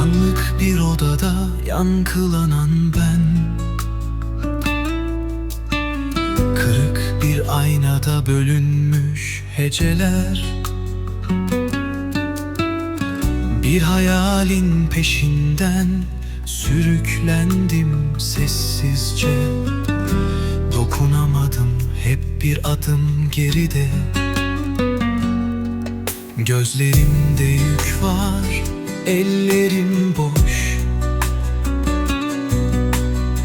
Karanlık bir odada yankılanan ben. Kırık bir aynada bölünmüş heceler. Bir hayalin peşinden sürüklendim sessizce. Dokunamadım hep bir adım geride. Gözlerimde yük var, ellerim boş.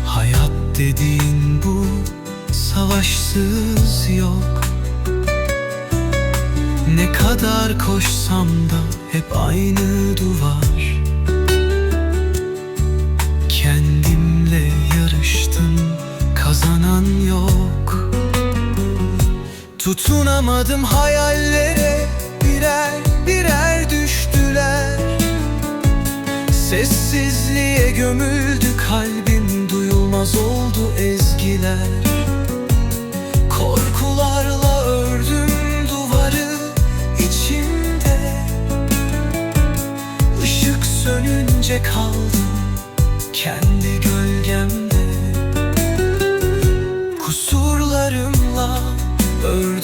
Hayat dediğin bu, savaşsız yok. Ne kadar koşsam da hep aynı duvar. Kendimle yarıştım, kazanan yok. Tutunamadım hayallere gömüldü kalbim duyulmaz oldu ezgiler. Korkularla ördüm duvarı içimde. Işık sönünce kaldım kendi gölgemde. Kusurlarımla ördüm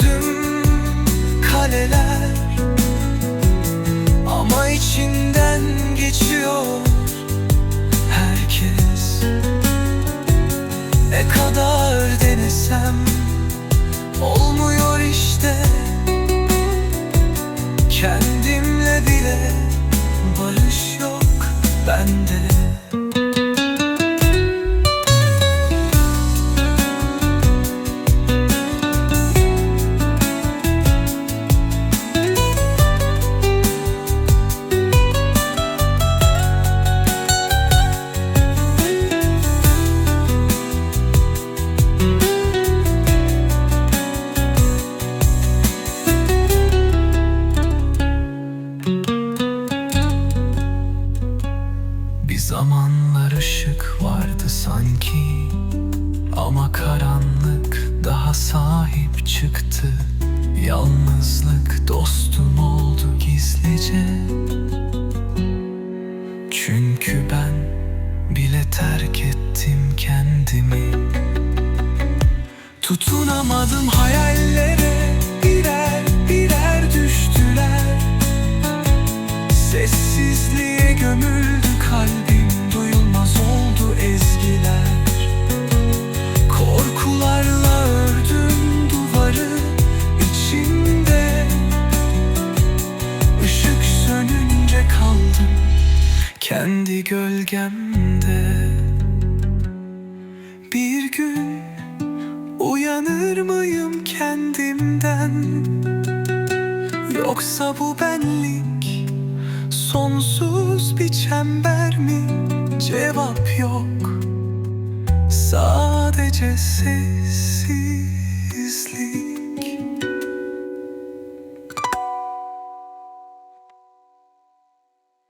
yok bende sanki Ama karanlık daha sahip çıktı. Yalnızlık dostum oldu gizlice. Çünkü ben bile terk ettim kendimi. Tutunamadım hayallere gölgemde. Bir gün uyanır mıyım kendimden? Yoksa bu benlik Sonsuz bir çember mi? Cevap yok. Sadece sessizlik